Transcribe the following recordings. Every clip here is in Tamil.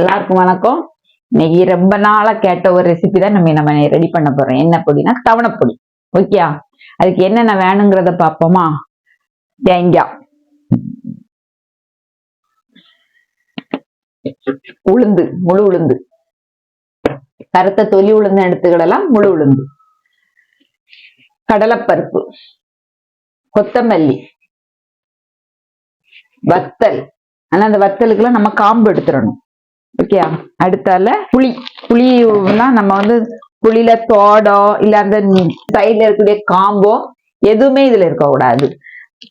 எல்லாருக்கும் வணக்கம். இன்னைக்கு ரொம்ப நாளா கேட்ட ஒரு ரெசிபி தான் நம்ம நம்ம ரெடி பண்ண போறோம். என்ன பொடினா தவணைப்பொடி. ஓகே அதுக்கு என்னென்ன வேணுங்கிறத பார்ப்போமா? தேங்காய். உளுந்து முழு உளுந்து. கருத்த தொலி உளுந்து எடுத்துக்கிடலாம் முழு உளுந்து. கடலைப்பருப்பு. கொத்தமல்லி. வத்தல். ஆனா அந்த வத்தலுக்குலாம் நம்ம காம்பு எடுத்துடணும். ஓகே அடுத்தால புளி. புளினா நம்ம வந்து புளியில தோடோ இல்ல அந்த சைட்ல இருக்கக்கூடிய காம்போ எதுவுமே இதுல இருக்கக்கூடாது.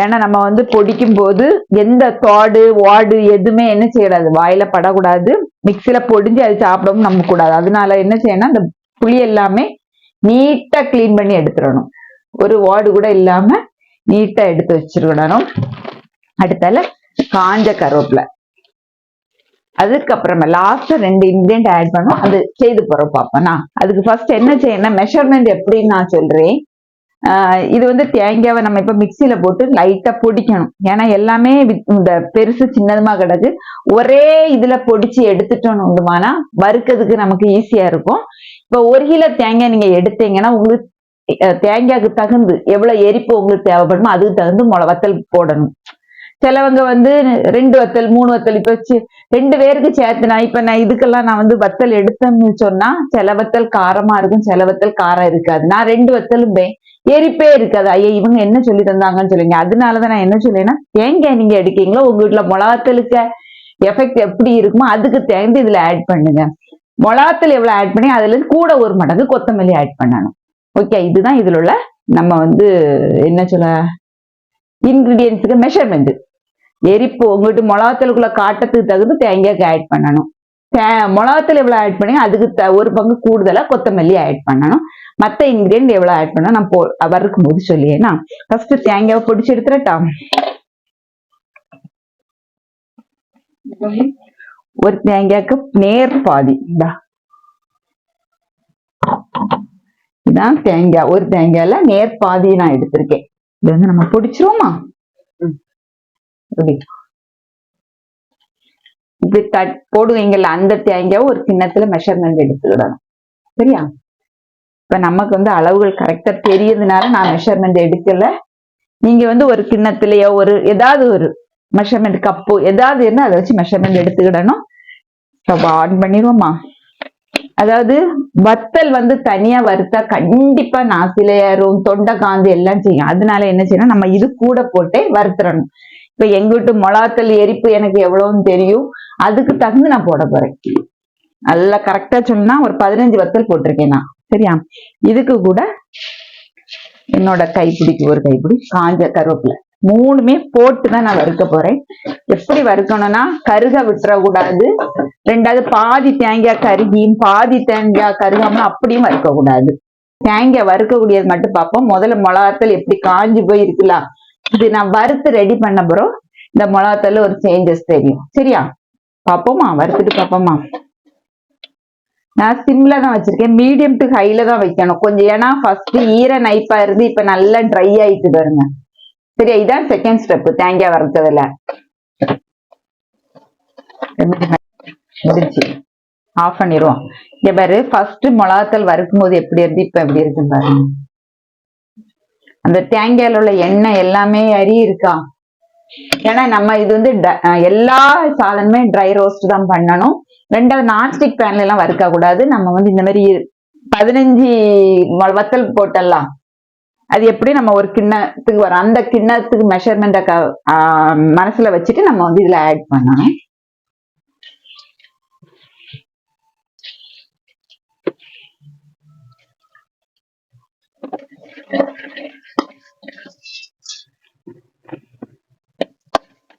ஏன்னா நம்ம வந்து பொடிக்கும் போது எந்த தோடு வாடு எதுவுமே என்ன செய்யக்கூடாது. வாயில படக்கூடாது. மிக்சியில பொடிஞ்சு அது சாப்பிடவும் நம்ப கூடாது அதனால என்ன செய்யணும் அந்த புளி எல்லாமே நீட்டா கிளீன் பண்ணி எடுத்துடணும். ஒரு வார்டு கூட இல்லாம நீட்டா எடுத்து வச்சிருக்கணும். அடுத்தால காஞ்ச கருவேப்பிலை. அதுக்கப்புறமா லாஸ்ட் ரெண்டு இன்கிரியன்ட் ஆட் பண்ணோம் அது செய்து போறோம் பார்ப்போம்னா அதுக்கு ஃபர்ஸ்ட் என்ன செய்யணும் மெஷர்மெண்ட் எப்படின்னு நான் சொல்றேன். ஆஹ் இது வந்து தேங்காவை நம்ம இப்ப மிக்சியில போட்டு லைட்டா பொடிக்கணும். ஏன்னா எல்லாமே இந்த பெருசு சின்னதுமா கிடக்கு. ஒரே இதுல பொடிச்சு எடுத்துட்டோம் உண்டுமானா வறுக்கிறதுக்கு நமக்கு ஈஸியா இருக்கும். இப்ப ஒரு கிலோ தேங்காய் நீங்க எடுத்தீங்கன்னா உங்களுக்கு தேங்காய்க்கு தகுந்து எவ்வளவு எரிப்பு உங்களுக்கு தேவைப்படுமோ அதுக்கு தகுந்து மொள வத்தல் போடணும். சிலவங்க வந்து ரெண்டு வத்தல் மூணு வத்தல் இப்ப வச்சு ரெண்டு பேருக்கு சேர்த்து நான் இப்ப நான் இதுக்கெல்லாம் நான் வந்து வத்தல் எடுத்தேன்னு சொன்னா சில வத்தல் காரமா இருக்கும் சில வத்தல் காரம் இருக்காது. நான் ரெண்டு வத்தலும் எரிப்பே இருக்காது. ஐயா இவங்க என்ன சொல்லி தந்தாங்கன்னு சொல்லுங்க. அதனாலதான் நான் என்ன சொல்லேன்னா தேங்காய் நீங்க எடுக்கீங்களோ? உங்க வீட்டுல மிளகாத்தலுக்கு எஃபெக்ட் எப்படி இருக்குமோ அதுக்கு தேர்ந்து இதுல ஆட் பண்ணுங்க. மிளகாத்தல் எவ்வளவு ஆட் பண்ணி அதுல கூட ஒரு மடங்கு கொத்தமல்லி ஆட் பண்ணணும். ஓகே இதுதான் இதுல உள்ள நம்ம வந்து என்ன சொல்ல இன்கிரீடியன்ஸுக்கு மெஷர்மெண்ட் எரிப்பு உங்ககிட்ட மிளகாத்தலுக்குள்ள காட்டத்துக்கு தகுந்து தேங்காய்க்கு ஆட் பண்ணணும். தே- மிளகாத்தூள் எவ்வளவு ஆட் பண்ணி அதுக்கு த- ஒரு பங்கு கூடுதலா கொத்தமல்லி ஆட் பண்ணணும். மத்த இன்க்ரீடியன்ட் எவ்வளோ ஆட் பண்ணணும் நான் போ வறுக்கும் போது சொல்லியேன்னா ஃபர்ஸ்ட் தேங்காவை பொடிச்சு எடுத்துடட்டா ஒரு தேங்காய்க்கு நேர் பாதி இதான் தேங்காய். ஒரு தேங்காயில நேர் பாதி நான் எடுத்திருக்கேன். இது வந்து நம்ம பிடிச்சிருவோமா? இப்படி இப்படி போடுவீங்கல்ல அந்த தேங்காய் ஒரு கிண்ணத்துல மெஷர்மெண்ட் எடுத்துக்கிடணும் சரியா? இப்ப நமக்கு வந்து அளவுகள் கரெக்டா தெரியறதுனால நான் மெஷர்மெண்ட் எடுக்கல. நீங்க வந்து ஒரு கிண்ணத்திலேயோ ஒரு ஏதாவது ஒரு மெஷர்மெண்ட் கப்பு ஏதாவது இருந்தா அதை வச்சு மெஷர்மெண்ட் எடுத்துக்கிடணும் ஸ்டவ் ஆன் பண்ணிடுவோமா? அதாவது வத்தல் வந்து தனியா வறுத்தா கண்டிப்பா நாசில ஏறும் தொண்டை காந்து எல்லாம் செய்யும். அதனால என்ன செய்யணும்? நம்ம இது கூட போட்டே வறுத்துறணும். இப்ப எங்க வீட்டு மிளகாத்தல் எரிப்பு எனக்கு எவ்வளவுன்னு தெரியும். அதுக்கு தகுந்து நான் போட போறேன். நல்லா கரெக்டா சொன்னா ஒரு பதினஞ்சு வத்தல் போட்டிருக்கேன் நான். சரியா? இதுக்கு கூட என்னோட கைப்பிடிக்கு ஒரு கைப்பிடி காஞ்ச கருவேப்பிலை. மூணுமே போட்டு தான் நான் வறுக்க போறேன். எப்படி வறுக்கணும்னா கருக விட்டுற கூடாது ரெண்டாவது பாதி தேங்காய் கருகியும் பாதி தேங்காய் கருகாம அப்படியும் வறுக்க கூடாது தேங்காய் வறுக்கக்கூடியது மட்டும் பார்ப்போம். முதல்ல மிளகாத்தல் எப்படி காஞ்சி போய் இருக்கலாம் இது நான் வறுத்து ரெடி பண்ண பிறகு இந்த மிளகாத்தல்ல ஒரு சேஞ்சஸ் தெரியும். சரியா? பாப்போமா வறுத்துட்டு பாப்போமா நான் சிம்ல தான் வச்சிருக்கேன். மீடியம் டு ஹைல தான் வைக்கணும். கொஞ்சம் ஏன்னா ஃபர்ஸ்ட் ஈர நைப்பா இருந்து இப்ப நல்லா ட்ரை ஆயிட்டு பாருங்க. சரியா? இதான் செகண்ட் ஸ்டெப் தேங்காய் வறுத்ததுல. முடிச்சு ஆஃப் பண்ணிடுவோம். இங்க பாரு ஃபர்ஸ்ட் மிளகாத்தல் வறுக்கும் போது எப்படி இருந்து இப்ப எப்படி இருக்கு பாருங்க. அந்த தேங்காயில உள்ள எண்ணெய் எல்லாமே அரி இருக்கா? ஏன்னா நம்ம இது வந்து ட- எல்லா சாதனமே ட்ரை ரோஸ்ட் தான் பண்ணணும். ரெண்டாவது நான்ஸ்டிக் பேன்ல எல்லாம் வறுக்க கூடாது. நம்ம வந்து இந்த மாதிரி பதினஞ்சு வத்தல் போட்டலாம். அது எப்படி நம்ம ஒரு கிண்ணத்துக்கு வரும் அந்த கிண்ணத்துக்கு மெஷர்மெண்ட்டை மனசுல வச்சுட்டு நம்ம வந்து இதுல ஆட் பண்ணணும்.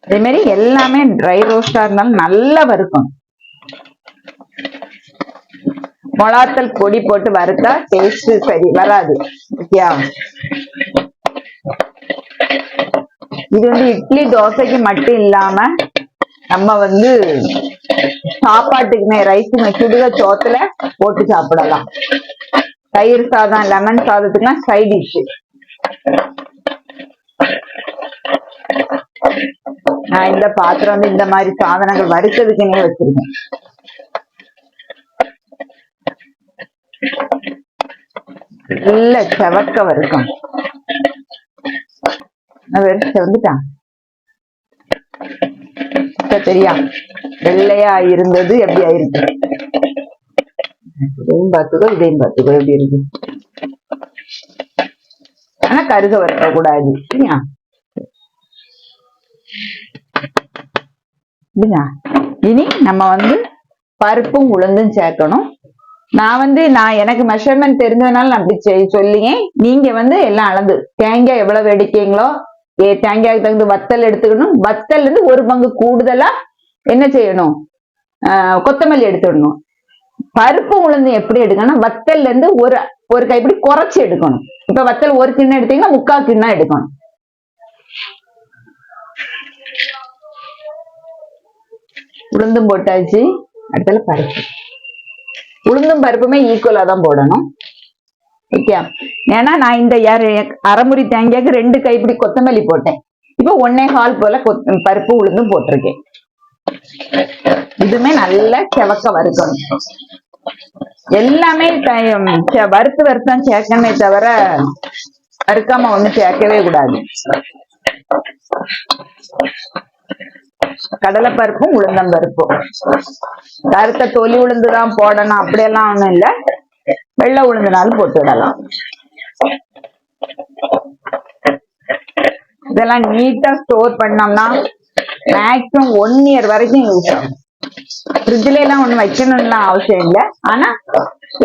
அதே மாதிரி எல்லாமே ட்ரை ரோஸ்டா இருந்தாலும் நல்லா வறுக்கணும். மொளாத்தல் பொடி போட்டு வறுத்தா டேஸ்ட் சரி வராது. ஓகேயா? இது வந்து இட்லி தோசைக்கு மட்டும் இல்லாம நம்ம வந்து சாப்பாட்டுக்குமே ரைஸுமே சுடுக சோத்துல போட்டு சாப்பிடலாம். தயிர் சாதம் லெமன் சாதத்துக்குலாம் சைட் டிஷ் நான் இந்த பாத்திரம் வந்து இந்த மாதிரி சாதனங்கள் வறுக்கிறதுக்குன்னே வச்சிருக்கேன். இல்ல செவக்க வறுக்கும் வந்துட்டான் தெரியா? வெள்ளையா இருந்தது எப்படி ஆயிருக்கு? இதையும் பார்த்துக்கோ இதையும் பார்த்துக்கோ எப்படி இருக்கு? ஆனா கருக வரக்கூடாது சரியா? இல்லையா? இனி நம்ம வந்து பருப்பும் உளுந்தும் சேர்க்கணும். நான் வந்து நான் எனக்கு மெஷர்மெண்ட் தெரிஞ்சதுனால நான் அப்படி செய்- நீங்க வந்து எல்லாம் அளந்து. தேங்காய் எவ்வளவு எடுக்கீங்களோ ஏ தேங்காய்க்கு தகுந்த வத்தல் எடுத்துக்கணும். வத்தல் இருந்து ஒரு பங்கு கூடுதலா என்ன செய்யணும்? ஆஹ் கொத்தமல்லி எடுத்துடணும். பருப்பு உளுந்து எப்படி எடுக்கணும் வத்தல்ல இருந்து ஒரு ஒரு கைப்பிடி குறைச்சு எடுக்கணும். இப்ப வத்தல் ஒரு கிண்ணம் எடுத்தீங்கன்னா முக்கால் கிண்ணம் எடுக்கணும். உளுந்தும் போட்டாச்சு. அடுத்தது பருப்பு. உளுந்தும் பருப்புமே ஈக்குவலாக தான் போடணும். ஓகே. ஏன்னா நான் இந்த யாரு- அரைமுறி தேங்காய்க்கு ரெண்டு கைப்பிடி கொத்தமல்லி போட்டேன். இப்போ ஒன்னே கால் போல கொத்- பருப்பு உளுந்தும் போட்டிருக்கேன். இதுமே நல்லா செவக்க வறுக்கணும். எல்லாமே வறுத்து வறுத்தான் சேர்க்கணுமே தவிர வறுக்காம ஒண்ணும் சேர்க்கவே கூடாது. கடலைப்பருப்பும் உளுந்தம் பருப்பும் கருத்த தொலி உளுந்துதான் போடணும் அப்படியெல்லாம் ஒண்ணும் இல்ல. வெள்ளை உளுந்துனாலும் போட்டு விடலாம். இதெல்லாம் நீட்டா ஸ்டோர் பண்ணோம்னா மேக்ஸிமம் ஒன் இயர் வரைக்கும் யூஸ் ஆகும். ஃப்ரிட்ஜ்ல எல்லாம் ஒண்ணு வைக்கணும்லாம் அவசியம் இல்ல. ஆனா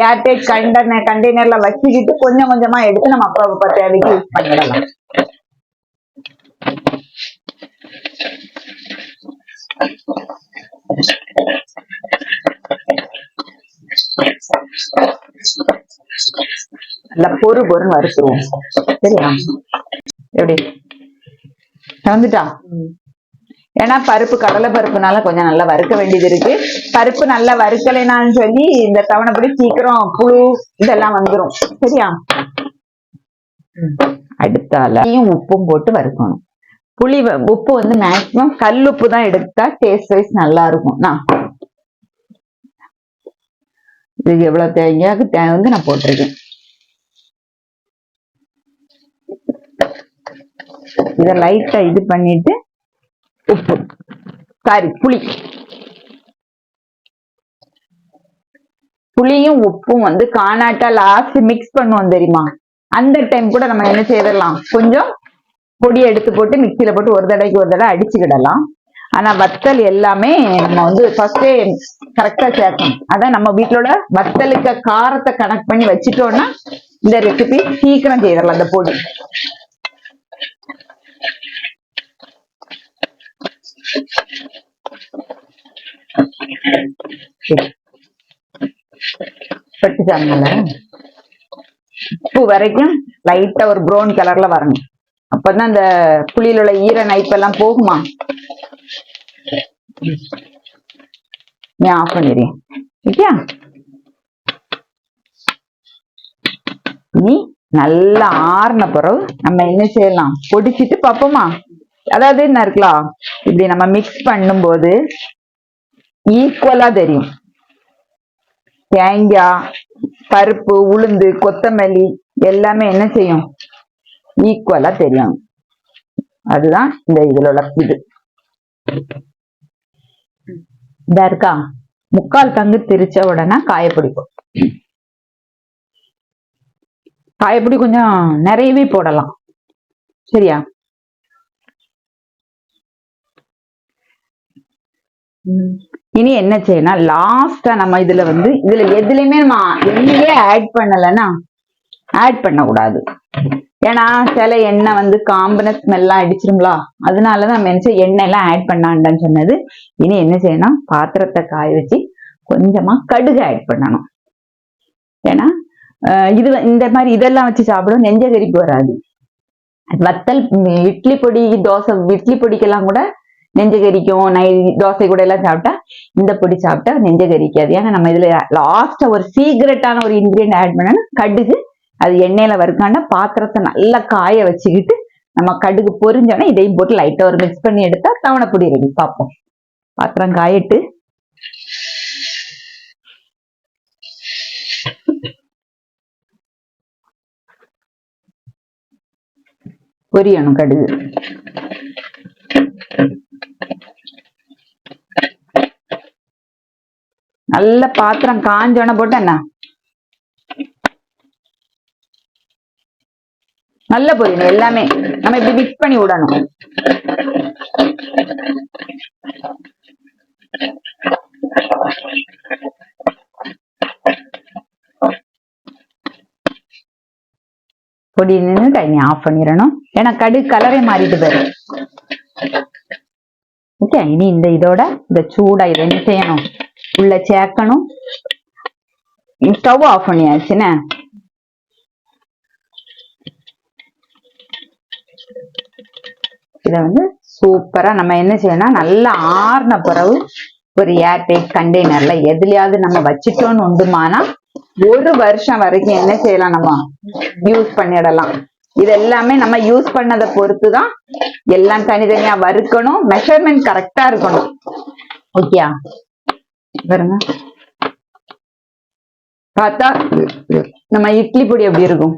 ஏர்டைட் கண்டன கண்டெய்னர்ல வச்சுக்கிட்டு கொஞ்சம் கொஞ்சமா எடுத்து நம்ம அப்பா அப்பா தேவைக்கு யூஸ் பண்ணிடலாம். நல்லா பொறு பொறுன்னு வறுத்துருவோம். சரியா? எப்படி? வந்துட்டா? ஏன்னா பருப்பு கடலை பருப்புனால கொஞ்சம் நல்லா வறுக்க வேண்டியது இருக்கு. பருப்பு நல்லா வறுக்கலைனாலும் சொல்லி இந்த தவணைப்படி சீக்கிரம் புழு இதெல்லாம் வந்துரும். சரியா? அடுத்தால புளியும் உப்பும் போட்டு வறுக்கணும். புளி உப்பு வந்து மேக்சிமம் கல் உப்பு தான் எடுத்தா டேஸ்ட் வைஸ் நல்லா இருக்கும் நான். இதுக்கு எவ்வளவு தேங்காய்க்கு தேவை வந்து நான் போட்டிருக்கேன். இத லைட்டா இது பண்ணிட்டு உப்பு. சாரி புளி. புளியும் உப்பும் வந்து காணாட்டா லாஸ்ட் மிக்ஸ் பண்ணுவோம் தெரியுமா? அந்த டைம் கூட நம்ம என்ன செய்திடலாம்? கொஞ்சம் பொடி எடுத்து போட்டு மிக்சியில போட்டு ஒரு தடவைக்கு ஒரு தடவை அடிச்சுக்கிடலாம். ஆனா வத்தல் எல்லாமே நம்ம வந்து ஃபர்ஸ்டே கரெக்டா சேர்க்கணும். அதான் நம்ம வீட்டிலோட வத்தலுக்கு காரத்தை கனெக்ட் பண்ணி வச்சுட்டோம்னா இந்த ரெசிபி சீக்கிரம் செய்திடலாம் அந்த பொடி. சரி. பட்டுச்சாங்கல்ல உப்பு வரைக்கும் லைட்டா ஒரு ப்ரௌன் கலர்ல வரணும். அப்பதான் அந்த புளியில உள்ள ஈர நைப்பெல்லாம் போகுமா? நீ ஆஃப் பண்ணிடுறேன். ஓகே நீ நல்லா ஆறுன பிறகு நம்ம என்ன செய்யலாம்? பொடிச்சிட்டு பார்ப்போமா? அதாவது என்ன இருக்கலாம் இப்படி நம்ம மிக்ஸ் பண்ணும்போது ஈக்குவலா தெரியும். தேங்காய் பருப்பு உளுந்து கொத்தமல்லி எல்லாமே என்ன செய்யும்? ஈக்குவலா தெரியும். அதுதான் இந்த இதுல உள்ள இது. இதா இருக்கா? முக்கால் பங்கு திரிச்ச உடனே காயப்பிடிக்கும் காயப்பொடி கொஞ்சம் நிறையவே போடலாம். சரியா? இனி என்ன செய்யணும் லாஸ்டா நம்ம இதுல வந்து இதுல எதுலயுமே நம்ம எதுலயே ஆட் பண்ணலைன்னா ஆட் பண்ணக்கூடாது. ஏன்னா சில எண்ணெய் வந்து காம்பின ஸ்மெல்லாம் அடிச்சிருங்களா அதனால தான் என்ன எண்ணெய் எல்லாம் ஆட் பண்ணாண்டான்னு சொன்னது. இனி என்ன செய்யணும்? பாத்திரத்தை காய வச்சு கொஞ்சமா கடுகு ஆட் பண்ணணும். ஏன்னா இது இந்த மாதிரி இதெல்லாம் வச்சு சாப்பிடும் நெஞ்சகரிப்பு வராது. வத்தல் இட்லி பொடி தோசை இட்லி பொடிக்கெல்லாம் கூட நெஞ்சகரிக்கும். நை தோசை கூட எல்லாம் சாப்பிட்டா இந்த பொடி சாப்பிட்டா நெஞ்சகரிக்காது. ஏன்னா நம்ம இதில் லாஸ்ட்டாக ஒரு சீக்ரெட்டான ஒரு இன்கிரியன்ட் ஆட் பண்ணணும் கடுகு அது எண்ணெயில் வறுக்கான பாத்திரத்தை நல்லா காய வச்சுக்கிட்டு நம்ம கடுகு பொரிஞ்சோன்னா இதையும் போட்டு லைட்டா ஒரு மிக்ஸ் பண்ணி எடுத்தா தவணைப்பொடி ரெடி பார்ப்போம். பாத்திரம் காயட்டு. பொரியணும் கடுகு. நல்ல பாத்திரம் காஞ்சோன போட்டா என்ன? நல்ல பொரியணும் எல்லாமே. நம்ம இப்படி மிக்ஸ் பண்ணி விடணும். பொடி நின்று டைம் ஆஃப் பண்ணிடணும். ஏன்னா கடு கலரே மாறிட்டு போயிடும் ஓகே இனி இந்த இதோட இந்த சூடா இதை என்ன செய்யணும்? உள்ள சேர்க்கணும். ஸ்டவ் ஆஃப் பண்ணியாச்சுன்னு இதை வந்து சூப்பரா நம்ம என்ன செய்யணும் நல்லா ஆறுன பிறகு ஒரு ஏர்டைட் கண்டெய்னர்ல எதுலயாவது நம்ம வச்சிட்டோம்னு உண்டுமானா ஒரு வருஷம் வரைக்கும் என்ன செய்யலாம் நம்ம? யூஸ் பண்ணிடலாம். இது எல்லாமே நம்ம யூஸ் பண்ணதை பொறுத்து தான் எல்லாம் தனித்தனியா வறுக்கணும் மெஷர்மெண்ட் கரெக்டா இருக்கணும். ஓகேயா பாருங்க. பார்த்தா நம்ம இட்லி பொடி எப்படி இருக்கும்?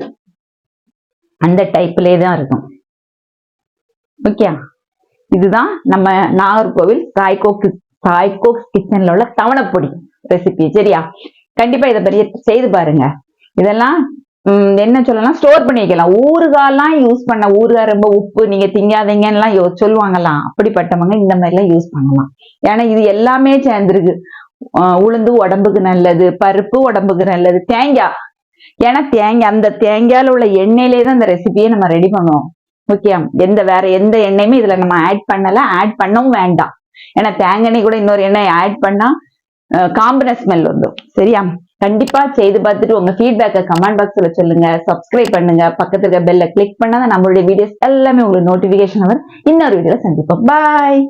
அந்த டைப்லயே தான் இருக்கும். ஓகே இதுதான் நம்ம நாகர்கோவில் சாய்கோ சாய்கோ கிச்சன்ல உள்ள தவணைப்பொடி ரெசிபி சரியா? கண்டிப்பா இதை பெரிய செய்து பாருங்க. இதெல்லாம் என்ன சொல்லலாம் ஸ்டோர் பண்ணி வைக்கலாம். ஊறுகாலாம் யூஸ் பண்ண ஊறுகாய் ரொம்ப உப்பு நீங்க திங்காதீங்கன்னு யோ சொல்லுவாங்கலாம் அப்படிப்பட்டவங்க இந்த மாதிரிலாம் யூஸ் பண்ணலாம். ஏன்னா இது எல்லாமே சேர்ந்துருக்கு. உளுந்து உடம்புக்கு நல்லது பருப்பு உடம்புக்கு நல்லது தேங்காய். ஏன்னா தேங்காய் அந்த தேங்காயில உள்ள எண்ணெயிலே தான் அந்த ரெசிபியை நம்ம ரெடி பண்ணுவோம். ஓகே எந்த வேற எந்த எண்ணெயுமே இதுல நம்ம ஆட் பண்ணல. ஆட் பண்ணவும் வேண்டாம். ஏன்னா தேங்காய் எண்ணெய் கூட இன்னொரு எண்ணெய் ஆட் பண்ணா காம்பன ஸ்மெல் வந்துடும் சரியா? கண்டிப்பா செய்து பார்த்துட்டு உங்க ஃபீட்பேக்கை கமெண்ட் பாக்ஸ்ல சொல்லுங்க. சப்ஸ்கிரைப் பண்ணுங்க. பக்கத்துல இருக்க பெல்ல கிளிக் பண்ணாதான் நம்மளுடைய வீடியோஸ் எல்லாமே உங்களுக்கு நோட்டிபிகேஷன் வரும். இன்னொரு வீடியோல சந்திப்போம். பாய்